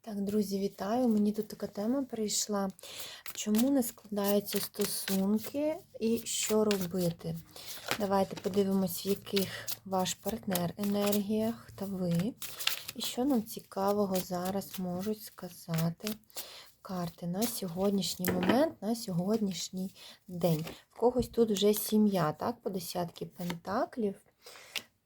Так, друзі, вітаю! Мені тут така тема прийшла. Чому не складаються стосунки і що робити? Давайте подивимось, в яких ваш партнер енергіях та ви. І що нам цікавого зараз можуть сказати карти на сьогоднішній момент, на сьогоднішній день. В когось тут вже сім'я, так, по десятки пентаклів.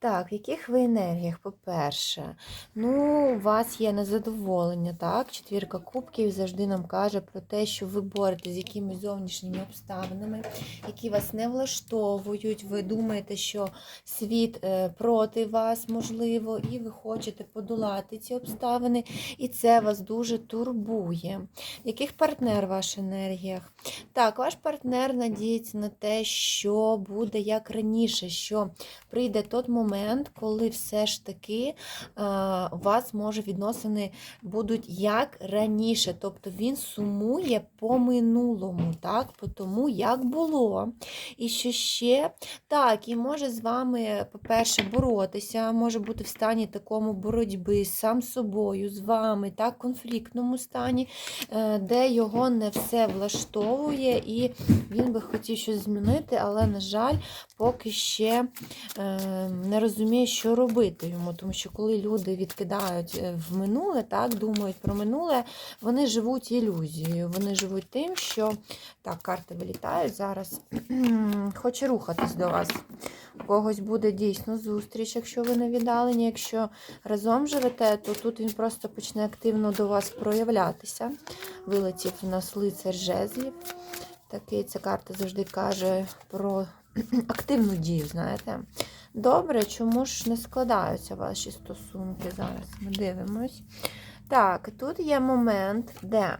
Так, в яких ви енергіях, по-перше, ну, у вас є незадоволення, так? Четвірка кубків завжди нам каже про те, що ви боретесь з якимись зовнішніми обставинами, які вас не влаштовують. Ви думаєте, що світ е, проти вас, можливо, і ви хочете подолати ці обставини, і це вас дуже турбує. Яких партнер в ваших енергіях? Так, ваш партнер надіється на те, що буде як раніше, що прийде той момент момент, коли все ж таки а, у вас може відносини будуть як раніше. Тобто він сумує по минулому, так, по тому, як було. І що ще так, і може з вами, по-перше, боротися, може бути в стані такому боротьби сам з собою, з вами, так, конфліктному стані, е, де його не все влаштовує, і він би хотів щось змінити, але, на жаль, поки ще е, не розуміє, що робити йому. Тому що коли люди відкидають е, в минуле, так, думають про минуле, вони живуть ілюзією. Вони живуть тим, що так, карти вилітають зараз, хоче рухатись до вас. У когось буде дійсно зустріч, якщо ви не віддалені. Якщо разом живете, то тут він просто почне активно до вас проявлятися. Вилетів у нас лицар жезлів. Такий ця карта завжди каже про активну дію, знаєте. Добре, чому ж не складаються ваші стосунки зараз? Ми дивимось. Так, тут є момент, де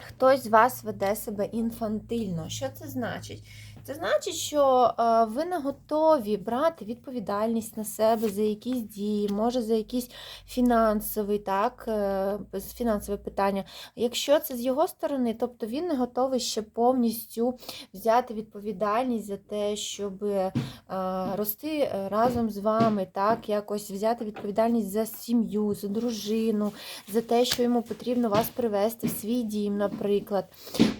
хтось з вас веде себе інфантильно. Що це значить? Це значить, що ви не готові брати відповідальність на себе за якісь дії, може за якісь фінансовий, так, е, фінансове питання. Якщо це з його сторони, тобто він не готовий ще повністю взяти відповідальність за те, щоб рости разом з вами, так, якось взяти відповідальність за сім'ю, за дружину, за те, що йому потрібно вас привести в свій дім, наприклад.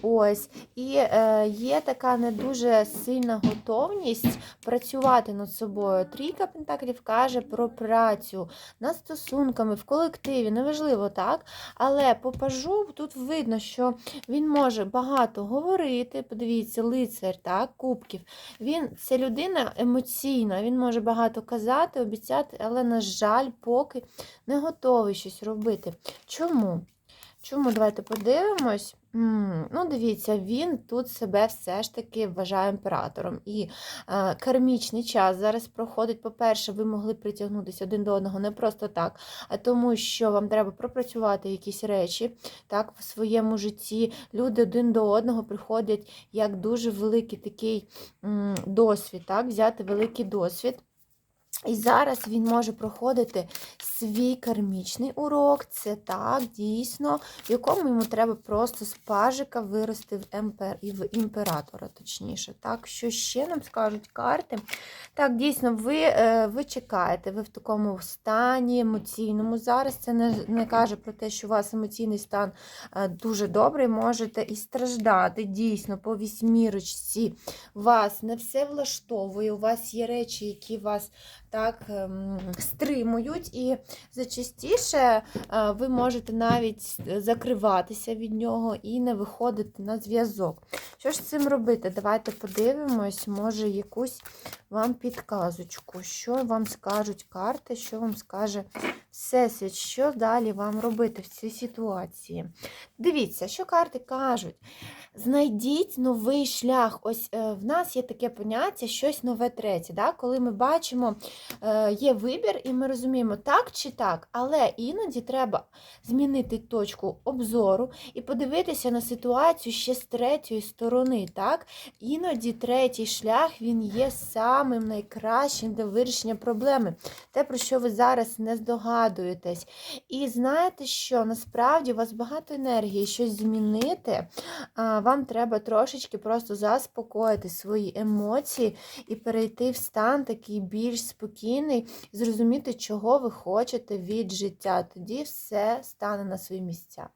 Ось. І е, є така не дуже сильна готовність працювати над собою. Трійка Пентаклів каже про працю над стосунками в колективі, неважливо, так? Але по пажу тут видно, що він може багато говорити. Подивіться, лицар, так, кубків. Він це людина емоційна, він може багато казати, обіцяти, але, на жаль, поки не готовий щось робити. Чому? Чому? Давайте подивимось. Ну, дивіться, він тут себе все ж таки вважає імператором. І е, кармічний час зараз проходить. По-перше, ви могли притягнутися один до одного не просто так, а тому, що вам треба пропрацювати якісь речі так, в своєму житті. Люди один до одного приходять як дуже великий такий м, досвід, так, взяти великий досвід. І зараз він може проходити свій кармічний урок. Це так, дійсно, в якому йому треба просто з пажика вирости в емпер... в імператора, точніше. Так, що ще нам скажуть карти? Так, дійсно, ви е, ви чекаєте, ви в такому стані емоційному. Зараз це не, не каже про те, що у вас емоційний стан е, дуже добрий, можете і страждати. Дійсно, по вісьмірочці вас не все влаштовує, у вас є речі, які вас так ем, стримують, і зачастіше е, ви можете навіть закриватися від нього і не виходити на зв'язок. Що ж з цим робити? Давайте подивимось, може, якусь вам підказочку, що вам скажуть карти, що вам скаже Всесвіт, що далі вам робити в цій ситуації. Дивіться, що карти кажуть. Знайдіть новий шлях. Ось е, в нас є таке поняття, щось нове третє. Да? Коли ми бачимо, е, є вибір, і ми розуміємо, так чи так, але іноді треба змінити точку обзору і подивитися на ситуацію ще з третьої сторони. так? Іноді третій шлях він є самим найкращим для вирішення проблеми. Те, про що ви зараз не здогадуєтеся радуєтесь. І знаєте, що насправді у вас багато енергії, щось змінити. Вам треба трошечки просто заспокоїти свої емоції і перейти в стан такий більш спокійний, зрозуміти, чого ви хочете від життя. Тоді все стане на свої місця.